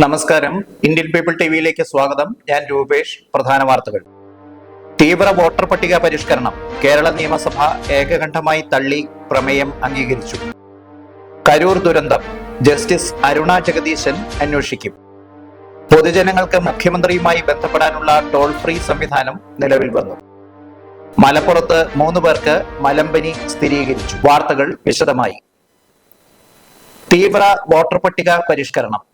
നമസ്കാരം. Indian people T വിയിലേക്ക് സ്വാഗതം. ഞാൻ രൂപേഷ്. പ്രധാന വാർത്തകൾ. തീവ്ര വോട്ടർ പട്ടിക പരിഷ്കരണം. കേരള നിയമസഭ ഏകകണ്ഠമായി തള്ളി പ്രമേയം അംഗീകരിച്ചു. കരൂർ ദുരന്തം. ജസ്റ്റിസ് അരുണ ജഗദീശൻ അന്വേഷിക്കും. പൊതുജനങ്ങൾക്ക് മുഖ്യമന്ത്രിയുമായി ബന്ധപ്പെടാനുള്ള ടോൾ ഫ്രീ സംവിധാനം നിലവിൽ വന്നു. മലപ്പുറത്ത് മൂന്ന് പേർക്ക് മലമ്പനി സ്ഥിരീകരിച്ചു. വാർത്തകൾ വിശദമായി. തീവ്ര വോട്ടർ പട്ടിക പരിഷ്കരണം.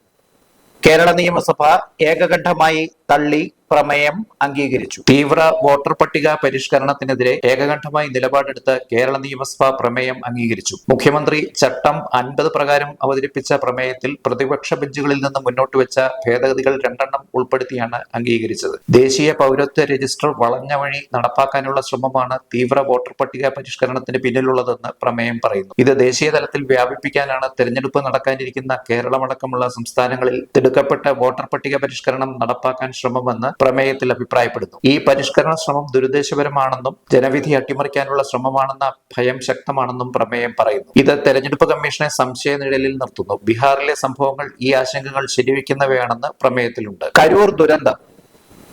കേരള നിയമസഭ ഏകകണ്ഠമായി തള്ളി പ്രമേയം അംഗീകരിച്ചു. തീവ്ര വോട്ടർ പട്ടിക പരിഷ്കരണത്തിനെതിരെ ഏകകണ്ഠമായി നിലപാടെടുത്ത് കേരള നിയമസഭ പ്രമേയം അംഗീകരിച്ചു. മുഖ്യമന്ത്രി ചട്ടം അൻപത് പ്രകാരം അവതരിപ്പിച്ച പ്രമേയത്തിൽ പ്രതിപക്ഷ ബെഞ്ചുകളിൽ നിന്ന് മുന്നോട്ട് വെച്ച ഭേദഗതികൾ രണ്ടെണ്ണം ഉൾപ്പെടുത്തിയാണ് അംഗീകരിച്ചത്. ദേശീയ പൗരത്വ രജിസ്റ്റർ വളഞ്ഞ വഴി നടപ്പാക്കാനുള്ള ശ്രമമാണ് തീവ്ര വോട്ടർ പട്ടിക പരിഷ്കരണത്തിന് പിന്നിലുള്ളതെന്ന് പ്രമേയം പറയുന്നു. ഇത് ദേശീയ തലത്തിൽ വ്യാപിപ്പിക്കാനാണ് തെരഞ്ഞെടുപ്പ് നടക്കാനിരിക്കുന്ന കേരളമടക്കമുള്ള സംസ്ഥാനങ്ങളിൽ തിടുക്കപ്പെട്ട വോട്ടർ പട്ടിക പരിഷ്കരണം നടപ്പാക്കാൻ ശ്രമമെന്ന് പ്രമേയത്തിൽ അഭിപ്രായപ്പെടുന്നു. ഈ പരിഷ്കരണ ശ്രമം ദുരുദ്ദേശപരമാണെന്നും ജനവിധി അട്ടിമറിക്കാനുള്ള ശ്രമമാണെന്ന ഭയം ശക്തമാണെന്നും പ്രമേയം പറയുന്നു. ഇത് തെരഞ്ഞെടുപ്പ് കമ്മീഷനെ സംശയ നിഴലിൽ നിർത്തുന്നു. ബീഹാറിലെ സംഭവങ്ങൾ ഈ ആശങ്കകൾ ശരിവെക്കുന്നവയാണെന്ന് പ്രമേയത്തിലുണ്ട്. കരൂർ ദുരന്തം.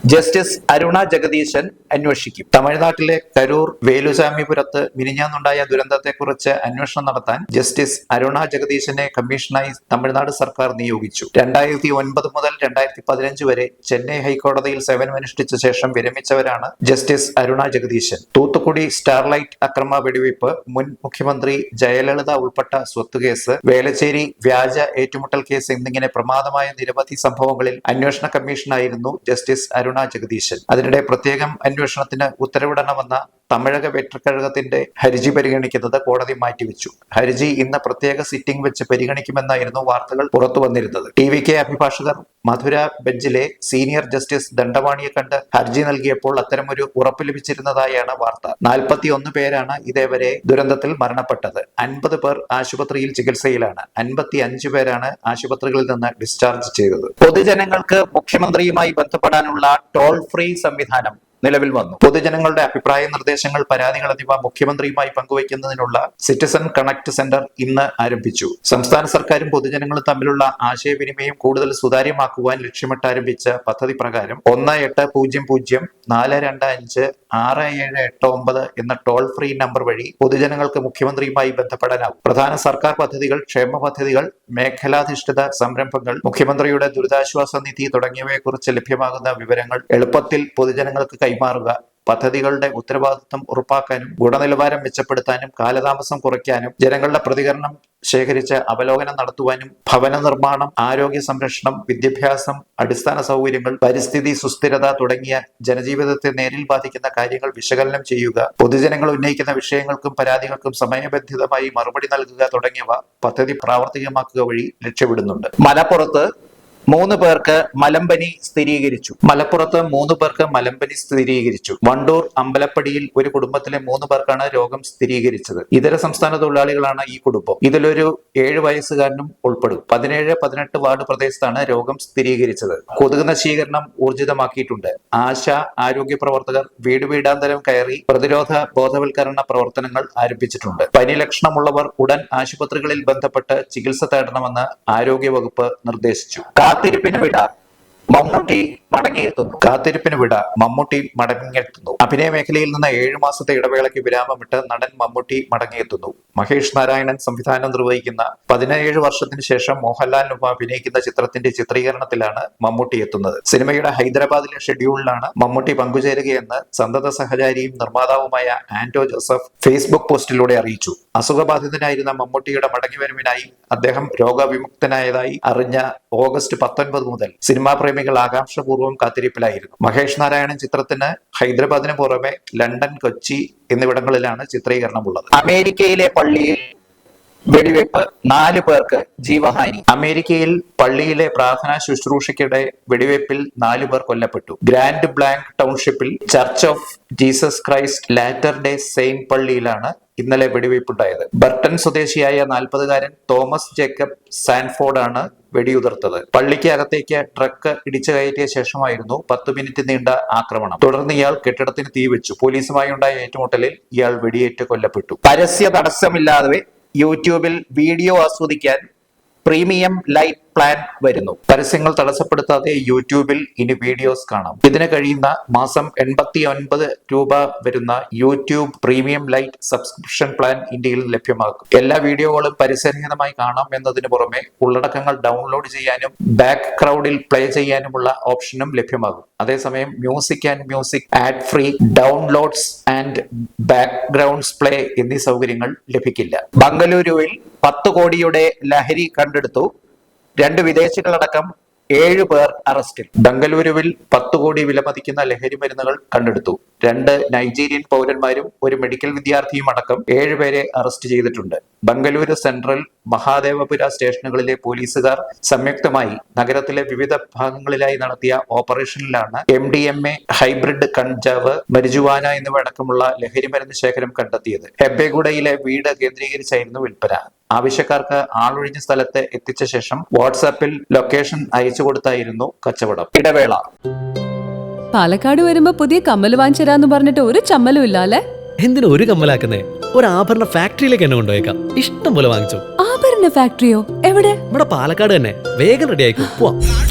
ജസ്റ്റിസ് അരുണ ജഗദീശൻ അന്വേഷിക്കും. തമിഴ്നാട്ടിലെ കരൂർ വേലുചാമിപുരത്ത് മിനിഞ്ഞാന്നുണ്ടായ ദുരന്തത്തെക്കുറിച്ച് അന്വേഷണം നടത്താൻ ജസ്റ്റിസ് അരുണ ജഗദീശനെ കമ്മീഷനായി തമിഴ്നാട് സർക്കാർ നിയോഗിച്ചു. രണ്ടായിരത്തി ഒൻപത് മുതൽ രണ്ടായിരത്തി പതിനഞ്ച് വരെ ചെന്നൈ ഹൈക്കോടതിയിൽ സേവനമനുഷ്ഠിച്ച ശേഷം വിരമിച്ചവരാണ് ജസ്റ്റിസ് അരുണ ജഗദീശൻ. തൂത്തുക്കുടി സ്റ്റാർലൈറ്റ് അക്രമ വെടിവയ്പ് മുൻ മുഖ്യമന്ത്രി ജയലളിത ഉൾപ്പെട്ട സ്വത്ത് കേസ് വേലച്ചേരി വ്യാജ ഏറ്റുമുട്ടൽ കേസ് എന്നിങ്ങനെ പ്രമാദമായ നിരവധി സംഭവങ്ങളിൽ അന്വേഷണ കമ്മീഷനായിരുന്നു ജസ്റ്റിസ് അരുണ ജഗദീശൻ. അതിനിടെ പ്രത്യേകം അന്വേഷണത്തിന് ഉത്തരവിടണമെന്ന തമിഴക വെറ്റക്കഴകത്തിന്റെ ഹർജി പരിഗണിക്കുന്നത് കോടതി മാറ്റിവെച്ചു. ഹർജി ഇന്ന് പ്രത്യേക സിറ്റിംഗ് വെച്ച് പരിഗണിക്കുമെന്നായിരുന്നു വാർത്തകൾ പുറത്തു വന്നിരുന്നത്. ടി വി കെ അഭിഭാഷകർ മധുര ബെഞ്ചിലെ സീനിയർ ജസ്റ്റിസ് ദണ്ഡവാണിയെ കണ്ട് ഹർജി നൽകിയപ്പോൾ അത്തരമൊരു ഉറപ്പ് ലഭിച്ചിരുന്നതായാണ് വാർത്ത. നാൽപ്പത്തി ഒന്ന് പേരാണ് ഇതേവരെ ദുരന്തത്തിൽ മരണപ്പെട്ടത്. അൻപത് പേർ ആശുപത്രിയിൽ ചികിത്സയിലാണ്. അൻപത്തി അഞ്ചു പേരാണ് ആശുപത്രികളിൽ നിന്ന് ഡിസ്ചാർജ് ചെയ്തത്. പൊതുജനങ്ങൾക്ക് മുഖ്യമന്ത്രിയുമായി ബന്ധപ്പെടാനുള്ള ടോൾ ഫ്രീ സംവിധാനം നിലവിൽ വന്നു. പൊതുജനങ്ങളുടെ അഭിപ്രായ നിർദ്ദേശങ്ങൾ പരാതികൾ എന്നിവ മുഖ്യമന്ത്രിയുമായി പങ്കുവയ്ക്കുന്നതിനുള്ള സിറ്റിസൺ കണക്ട് സെന്റർ ഇന്ന് ആരംഭിച്ചു. സംസ്ഥാന സർക്കാരും പൊതുജനങ്ങളും തമ്മിലുള്ള ആശയവിനിമയം കൂടുതൽ സുതാര്യമാക്കുവാൻ ലക്ഷ്യമിട്ട് ആരംഭിച്ച പദ്ധതി പ്രകാരം ഒന്ന് എട്ട് പൂജ്യം പൂജ്യം നാല് രണ്ട് അഞ്ച് ആറ് ഏഴ് എട്ട് ഒമ്പത് എന്ന ടോൾ ഫ്രീ നമ്പർ വഴി പൊതുജനങ്ങൾക്ക് മുഖ്യമന്ത്രിയുമായി ബന്ധപ്പെടാനാവും. പ്രധാന സർക്കാർ പദ്ധതികൾ ക്ഷേമ പദ്ധതികൾ മേഖലാധിഷ്ഠിത സംരംഭങ്ങൾ മുഖ്യമന്ത്രിയുടെ ദുരിതാശ്വാസ നിധി തുടങ്ങിയവയെക്കുറിച്ച് ലഭ്യമാകുന്ന വിവരങ്ങൾ എളുപ്പത്തിൽ പൊതുജനങ്ങൾക്ക് കൈമാറുക. പദ്ധതികളുടെ ഉത്തരവാദിത്വം ഉറപ്പാക്കാനും ഗുണനിലവാരം മെച്ചപ്പെടുത്താനും കാലതാമസം കുറയ്ക്കാനും ജനങ്ങളുടെ പ്രതികരണം ശേഖരിച്ച് അവലോകനം നടത്തുവാനും ഭവന നിർമ്മാണം ആരോഗ്യ സംരക്ഷണം വിദ്യാഭ്യാസം അടിസ്ഥാന സൗകര്യങ്ങൾ പരിസ്ഥിതി സുസ്ഥിരത തുടങ്ങിയ ജനജീവിതത്തെ നേരിൽ ബാധിക്കുന്ന കാര്യങ്ങൾ വിശകലനം ചെയ്യുക പൊതുജനങ്ങൾ ഉന്നയിക്കുന്ന വിഷയങ്ങൾക്കും പരാതികൾക്കും സമയബന്ധിതമായി മറുപടി നൽകുക തുടങ്ങിയവ പദ്ധതി പ്രാവർത്തികമാക്കുക വഴി ലക്ഷ്യമിടുന്നുണ്ട്. മലപ്പുറത്ത് മൂന്ന് പേർക്ക് മലമ്പനി സ്ഥിരീകരിച്ചു. മലപ്പുറത്ത് മൂന്ന് പേർക്ക് മലമ്പനി സ്ഥിരീകരിച്ചു. വണ്ടൂർ അമ്പലപ്പടിയിൽ ഒരു കുടുംബത്തിലെ മൂന്ന് പേർക്കാണ് രോഗം സ്ഥിരീകരിച്ചത്. ഇതര സംസ്ഥാന തൊഴിലാളികളാണ് ഈ കുടുംബം. ഇതിലൊരു ഏഴ് വയസ്സുകാരനും ഉൾപ്പെടും. പതിനേഴ് പതിനെട്ട് വാർഡ് പ്രദേശത്താണ് രോഗം സ്ഥിരീകരിച്ചത്. കൊതുക് നശീകരണം ഊർജിതമാക്കിയിട്ടുണ്ട്. ആശ ആരോഗ്യ പ്രവർത്തകർ വീട് വീടാന്തരം കയറി പ്രതിരോധ ബോധവൽക്കരണ പ്രവർത്തനങ്ങൾ ആരംഭിച്ചിട്ടുണ്ട്. പനി ലക്ഷണമുള്ളവർ ഉടൻ ആശുപത്രികളിൽ ബന്ധപ്പെട്ട് ചികിത്സ തേടണമെന്ന് ആരോഗ്യവകുപ്പ് നിർദ്ദേശിച്ചു. കാത്തിരിപ്പിന് വിട മമ്മൂട്ടി മടങ്ങിയെത്തുന്നു കാത്തിരിപ്പിന് വിട മമ്മൂട്ടി മടങ്ങിയെത്തുന്നു അഭിനയ മേഖലയിൽ നിന്ന് ഏഴു മാസത്തെ ഇടവേളയ്ക്ക് വിരാമമിട്ട് നടൻ മമ്മൂട്ടി മടങ്ങിയെത്തുന്നു മഹേഷ് നാരായണൻ സംവിധാനം നിർവഹിക്കുന്ന പതിനേഴ് വർഷത്തിന് ശേഷം മോഹൻലാലിനൊപ്പം അഭിനയിക്കുന്ന ചിത്രത്തിന്റെ ചിത്രീകരണത്തിലാണ് മമ്മൂട്ടി എത്തുന്നത്. സിനിമയുടെ ഹൈദരാബാദിലെ ഷെഡ്യൂളിലാണ് മമ്മൂട്ടി പങ്കുചേരുകയെന്ന് സന്തത സഹചാരിയും നിർമ്മാതാവുമായ ആന്റോ ജോസഫ് ഫേസ്ബുക്ക് പോസ്റ്റിലൂടെ അറിയിച്ചു. അസുഖബാധിതനായിരുന്ന മമ്മൂട്ടിയുടെ മടങ്ങിവരവിനായി അദ്ദേഹം രോഗവിമുക്തനായതായി അറിഞ്ഞ ഓഗസ്റ്റ് പത്തൊൻപത് മുതൽ സിനിമാ പ്രേമികൾ ആകാംക്ഷപൂർവം കാത്തിരിപ്പിലായിരുന്നു. മഹേഷ് നാരായണൻ ചിത്രത്തിന് ഹൈദരാബാദിന് പുറമെ ലണ്ടൻ കൊച്ചി എന്നിവിടങ്ങളിലാണ് ചിത്രീകരണമുള്ളത്. അമേരിക്കയിലെ പള്ളിയിൽ വെടിവെപ്പ് നാല് പേർക്ക് ജീവഹാനി. അമേരിക്കയിൽ പള്ളിയിലെ പ്രാർത്ഥനാ ശുശ്രൂഷയ്ക്കിടെ വെടിവെപ്പിൽ നാലു പേർ കൊല്ലപ്പെട്ടു. Grand Blanc ടൗൺഷിപ്പിൽ church of Jesus Christ latter day saint പള്ളിയിലാണ് ഇന്നലെ വെടിവെയ്പ്പുണ്ടായത്. ബർട്ടൺ സ്വദേശിയായ നാൽപ്പതുകാരൻ തോമസ് ജേക്കബ് സാൻഫോർഡ് ആണ് വെടിയുതിർത്തത്. പള്ളിക്ക് അകത്തേക്ക് ട്രക്ക് ഇടിച്ചു കയറ്റിയ ശേഷമായിരുന്നു പത്ത് മിനിറ്റ് നീണ്ട ആക്രമണം. തുടർന്ന് ഇയാൾ കെട്ടിടത്തിന് തീവച്ചു. പോലീസുമായി ഉണ്ടായ ഏറ്റുമുട്ടലിൽ ഇയാൾ വെടിയേറ്റ് കൊല്ലപ്പെട്ടു. പരസ്യ തടസ്സമില്ലാതെ യൂട്യൂബിൽ വീഡിയോ ആസ്വദിക്കാൻ പ്രീമിയം ലൈറ്റ് പ്ലാൻ വരുന്നു. പരസ്യങ്ങൾ തടസ്സപ്പെടുത്താതെ യൂട്യൂബിൽ ഇനി വീഡിയോസ് കാണാം. ഇതിന് കഴിയുന്ന മാസം എൺപത്തി ഒൻപത് രൂപ വരുന്ന YouTube premium lite subscription plan ഇന്ത്യയിൽ ലഭ്യമാക്കും. എല്ലാ വീഡിയോകളും പരസ്യരഹിതമായി കാണാം എന്നതിന് പുറമെ ഉള്ളടക്കങ്ങൾ ഡൗൺലോഡ് ചെയ്യാനും ബാക്ക് ക്രൗഡിൽ പ്ലേ ചെയ്യാനുമുള്ള ഓപ്ഷനും ലഭ്യമാകും. അതേസമയം music and music ad free downloads and backgrounds play എന്നീ സൗകര്യങ്ങൾ ലഭിക്കില്ല. ബംഗളൂരുവിൽ പത്ത് കോടിയുടെ ലഹരി കണ്ടെടുത്തു. രണ്ട് വിദേശികളടക്കം ഏഴ് പേർ അറസ്റ്റിൽ. ബംഗളൂരുവിൽ പത്ത് കോടി വിലമതിക്കുന്ന ലഹരി മരുന്നുകൾ കണ്ടെടുത്തു. രണ്ട് നൈജീരിയൻ പൗരന്മാരും ഒരു മെഡിക്കൽ വിദ്യാർത്ഥിയും അടക്കം ഏഴുപേരെ അറസ്റ്റ് ചെയ്തിട്ടുണ്ട്. ബംഗളൂരു സെൻട്രൽ മഹാദേവപുര സ്റ്റേഷനുകളിലെ പോലീസുകാർ സംയുക്തമായി നഗരത്തിലെ വിവിധ ഭാഗങ്ങളിലായി നടത്തിയ ഓപ്പറേഷനിലാണ് M D M A hybrid കഞ്ചാവ് മരിജുവാന എന്നിവ അടക്കമുള്ള ലഹരി മരുന്ന് ശേഖരം കണ്ടെത്തിയത്. ഹെബ്ബേഗുഡയിലെ വീട് കേന്ദ്രീകരിച്ചായിരുന്നു വിൽപ്പന. ആവശ്യക്കാർക്ക് ആളൊഴിഞ്ഞ സ്ഥലത്ത് എത്തിച്ച ശേഷം വാട്സാപ്പിൽ ലൊക്കേഷൻ അയച്ചു കൊടുത്തായിരുന്നു കച്ചവടം. ഇടവേള. പാലക്കാട് വരുമ്പോ പുതിയ കമ്മൽ വാങ്ങിച്ചരാന്ന് പറഞ്ഞിട്ട് ഒരു ചമ്മലും ഇല്ല അല്ലെ എന്തിനു ഒരു കമ്മലാക്കുന്നേ? ഒരു ആഭരണ ഫാക്ടറിയിലേക്ക് എന്നെ കൊണ്ടുപോയേക്കാം. ഇഷ്ടം പോലെ വാങ്ങിച്ചു. ആഭരണ ഫാക്ടറിയോ? എവിടെ? ഇവിടെ പാലക്കാട് തന്നെ. വേഗം റെഡി ആയിക്കോ. പോവാം.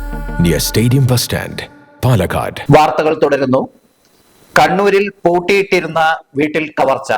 near stadium bus stand Palakkad വാർത്തകൾ തുടരുന്നു. കണ്ണൂരിൽ പൂട്ടിയിട്ടിരുന്ന വീട്ടിൽ കവർച്ച.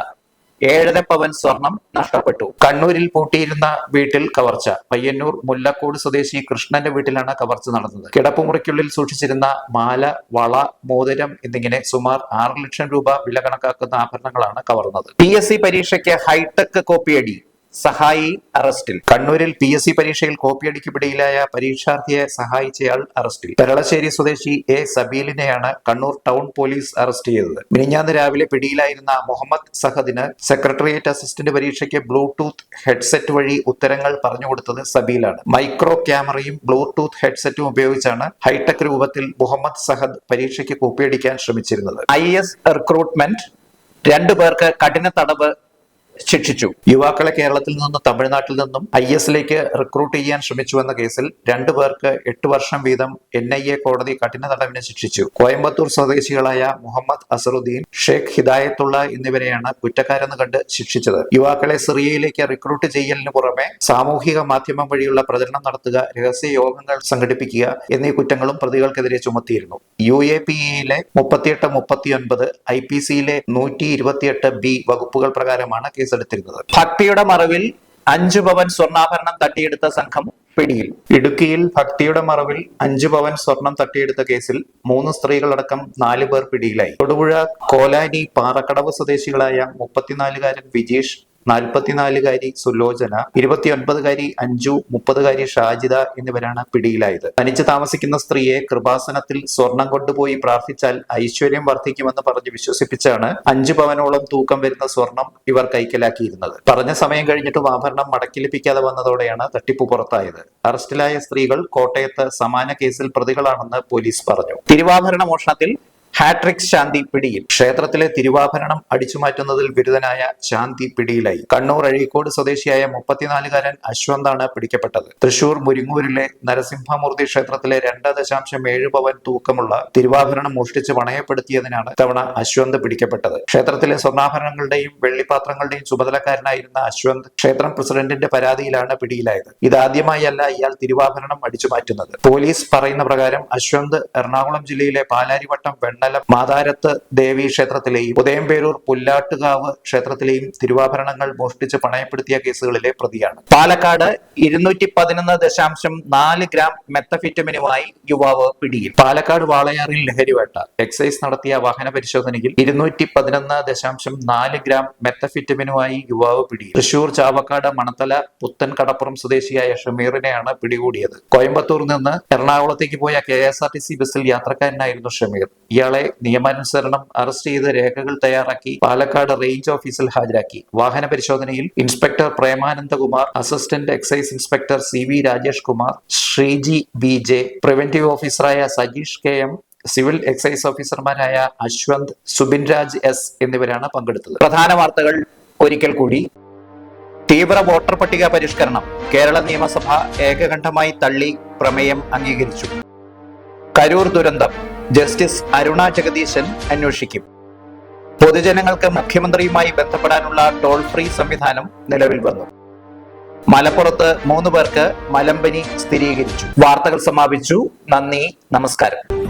ഏഴര പവൻ സ്വർണം നഷ്ടപ്പെട്ടു. കണ്ണൂരിൽ പൂട്ടിയിരുന്ന വീട്ടിൽ കവർച്ച. പയ്യന്നൂർ മുല്ലക്കോട് സ്വദേശി കൃഷ്ണന്റെ വീട്ടിലാണ് കവർച്ച നടന്നത്. കിടപ്പുമുറിക്കുള്ളിൽ സൂക്ഷിച്ചിരുന്ന മാല വള മോതിരം എന്നിങ്ങനെ സുമാർ ആറ് ലക്ഷം രൂപ വില കണക്കാക്കുന്ന ആഭരണങ്ങളാണ് കവർന്നത്. പി എസ് സി പരീക്ഷയ്ക്ക് ഹൈടെക് കോപ്പിയടി. സഹായി അറസ്റ്റിൽ. കണ്ണൂരിൽ പി എസ് സി പരീക്ഷയിൽ കോപ്പിയടിക്ക് പിടിയിലായ പരീക്ഷാർത്ഥിയെ സഹായിച്ചയാൾ അറസ്റ്റിൽ. പെരളശ്ശേരി സ്വദേശി എ സബീലിനെയാണ് കണ്ണൂർ ടൗൺ പോലീസ് അറസ്റ്റ് ചെയ്തത്. മിനിഞ്ഞാന്ന് രാവിലെ പിടിയിലായിരുന്ന മുഹമ്മദ് സഹദിന് സെക്രട്ടേറിയറ്റ് അസിസ്റ്റന്റ് പരീക്ഷയ്ക്ക് ബ്ലൂടൂത്ത് ഹെഡ്സെറ്റ് വഴി ഉത്തരങ്ങൾ പറഞ്ഞു കൊടുത്തത് സബീലാണ്. മൈക്രോ ക്യാമറയും ബ്ലൂടൂത്ത് ഹെഡ്സെറ്റും ഉപയോഗിച്ചാണ് ഹൈടെക് രൂപത്തിൽ മുഹമ്മദ് സഹദ് പരീക്ഷയ്ക്ക് കോപ്പിയടിക്കാൻ ശ്രമിച്ചിരുന്നത്. I S recruitment. രണ്ടു പേർക്ക് കഠിന തടവ് ശിക്ഷിച്ചു. യുവാക്കളെ കേരളത്തിൽ നിന്നും തമിഴ്നാട്ടിൽ നിന്നും ഐ എസിലേക്ക് റിക്രൂട്ട് ചെയ്യാൻ ശ്രമിച്ചുവെന്ന കേസിൽ രണ്ടു പേർക്ക് എട്ട് വർഷം വീതം എൻ ഐ എ കോടതി കഠിന തടവിന് ശിക്ഷിച്ചു. കോയമ്പത്തൂർ സ്വദേശികളായ മുഹമ്മദ് അസറുദ്ദീൻ ഷേഖ് ഹിദായത്തുള്ള എന്നിവരെയാണ് കുറ്റക്കാരെന്ന് കണ്ട് ശിക്ഷിച്ചത്. യുവാക്കളെ സിറിയയിലേക്ക് റിക്രൂട്ട് ചെയ്യലിന് പുറമെ സാമൂഹിക മാധ്യമം വഴിയുള്ള പ്രചരണം നടത്തുക രഹസ്യ യോഗങ്ങൾ സംഘടിപ്പിക്കുക എന്നീ കുറ്റങ്ങളും പ്രതികൾക്കെതിരെ ചുമത്തിയിരുന്നു. യു എ പി ഇയിലെ മുപ്പത്തിയെട്ട് മുപ്പത്തിയൊൻപത് ഐ പി സിയിലെ നൂറ്റി ഇരുപത്തിയെട്ട് ബി വകുപ്പുകൾ പ്രകാരമാണ് കേസെടുത്തിരുന്നത്. ഭക്തിയുടെ മറവിൽ അഞ്ചു പവൻ സ്വർണാഭരണം തട്ടിയെടുത്ത സംഘം പിടിയിൽ. ഇടുക്കിയിൽ ഭക്തിയുടെ മറവിൽ അഞ്ചു പവൻ സ്വർണം തട്ടിയെടുത്ത കേസിൽ മൂന്ന് സ്ത്രീകളടക്കം നാല് പേർ പിടിയിലായി. തൊടുപുഴ കോലാനി പാറക്കടവ് സ്വദേശികളായ മുപ്പത്തിനാലുകാരൻ വിജീഷ് നാൽപ്പത്തിനാലുകാരി സുലോചന ഇരുപത്തിയൊൻപതുകാരി അഞ്ജു മുപ്പതുകാരി ഷാജിദ എന്നിവരാണ് പിടിയിലായത്. തനിച്ച് താമസിക്കുന്ന സ്ത്രീയെ കൃപാസനത്തിൽ സ്വർണം കൊണ്ടുപോയി പ്രാർത്ഥിച്ചാൽ ഐശ്വര്യം വർദ്ധിക്കുമെന്ന് പറഞ്ഞ് വിശ്വസിപ്പിച്ചാണ് അഞ്ചു പവനോളം തൂക്കം വരുന്ന സ്വർണം ഇവർ കൈക്കലാക്കിയിരുന്നത്. പറഞ്ഞ സമയം കഴിഞ്ഞിട്ടും ആഭരണം മടക്കി വന്നതോടെയാണ് തട്ടിപ്പ് പുറത്തായത്. അറസ്റ്റിലായ സ്ത്രീകൾ കോട്ടയത്ത് സമാന കേസിൽ പ്രതികളാണെന്ന് പോലീസ് പറഞ്ഞു. തിരുവാഭരണ മോഷണത്തിൽ ഹാട്രിക് ശാന്തി പിടിയിൽ. ക്ഷേത്രത്തിലെ തിരുവാഭരണം അടിച്ചുമാറ്റുന്നതിൽ ബിരുദനായ ശാന്തി പിടിയിലായി. കണ്ണൂർ അഴീക്കോട് സ്വദേശിയായ മുപ്പത്തിനാലുകാരൻ അശ്വന്താണ് പിടിക്കപ്പെട്ടത്. തൃശൂർ മുരിങ്ങൂരിലെ നരസിംഹമൂർത്തി ക്ഷേത്രത്തിലെ രണ്ട് ദശാംശം ഏഴ് പവൻ തൂക്കമുള്ള തിരുവാഭരണം മോഷ്ടിച്ച് പണയപ്പെടുത്തിയതിനാണ് ഇത്തവണ അശ്വന്ത് പിടിക്കപ്പെട്ടത്. ക്ഷേത്രത്തിലെ സ്വർണാഭരണങ്ങളുടെയും വെള്ളിപ്പാത്രങ്ങളുടെയും ചുമതലക്കാരനായിരുന്ന അശ്വന്ത് ക്ഷേത്രം പ്രസിഡന്റിന്റെ പരാതിയിലാണ് പിടിയിലായത്. ഇതാദ്യമായല്ല ഇയാൾ തിരുവാഭരണം അടിച്ചുമാറ്റുന്നത്. പോലീസ് പറയുന്ന പ്രകാരം അശ്വന്ത് എറണാകുളം ജില്ലയിലെ പാലാരിവട്ടം വെണ്ണലം മാതാരത്ത് ദേവി ക്ഷേത്രത്തിലെയും ഉദയംപേരൂർ പുല്ലാട്ടുകാവ് ക്ഷേത്രത്തിലെയും തിരുവാഭരണങ്ങൾ മോഷ്ടിച്ച് പണയപ്പെടുത്തിയ കേസുകളിലെ പ്രതിയാണ്. പാലക്കാട് ഇരുന്നൂറ്റി പതിനൊന്ന് ദശാംശം നാല് ഗ്രാം മെത്തഫിറ്റമിനുമായി യുവാവ് പിടിയിൽ. പാലക്കാട് വാളയാറിൽ ലഹരിവേട്ട എക്സൈസ് നടത്തിയ വാഹന പരിശോധനയിൽ ഇരുന്നൂറ്റി പതിനൊന്ന് ദശാംശം നാല് ഗ്രാം മെത്തഫിറ്റമിനുമായി യുവാവ് പിടിയിൽ. തൃശൂർ ചാവക്കാട് മണത്തല പുത്തൻ കടപ്പുറം സ്വദേശിയായ ഷമീറിനെയാണ് പിടികൂടിയത്. കോയമ്പത്തൂർ നിന്ന് എറണാകുളത്തേക്ക് പോയ K S R T C ബസ്സിൽ യാത്രക്കാരനായിരുന്നു ഷമീർ. ഇയാളെ നിയമാനുസരണം അറസ്റ്റ് ചെയ്ത് രേഖകൾ തയ്യാറാക്കി പാലക്കാട് റേഞ്ച് ഓഫീസിൽ ഹാജരാക്കി. വാഹന പരിശോധനയിൽ inspector Premanandakumar assistant excise inspector C V Rajesh Kumar Sreeji B J preventive ഓഫീസറായ Sajeesh K M civil excise ഓഫീസർമാരായ അശ്വന്ത് സുബിൻ രാജ് എസ് എന്നിവരാണ് പങ്കെടുത്തത്. പ്രധാന വാർത്തകൾ ഒരിക്കൽ കൂടി. തീവ്ര വോട്ടർ പട്ടിക പരിഷ്കരണം. കേരള നിയമസഭ ഏകകണ്ഠമായി തള്ളി പ്രമേയം അംഗീകരിച്ചു. കരൂർ ദുരന്തം. ജസ്റ്റിസ് അരുണ ജഗദീശൻ അന്വേഷിക്കും. പൊതുജനങ്ങൾക്ക് മുഖ്യമന്ത്രിയുമായി ബന്ധപ്പെടാനുള്ള ടോൾ ഫ്രീ സംവിധാനം നിലവിൽ വന്നു. മലപ്പുറത്ത് മൂന്ന് പേർക്ക് മലമ്പനി സ്ഥിരീകരിച്ചു. വാർത്തകൾ സമാപിച്ചു. നന്ദി. നമസ്കാരം.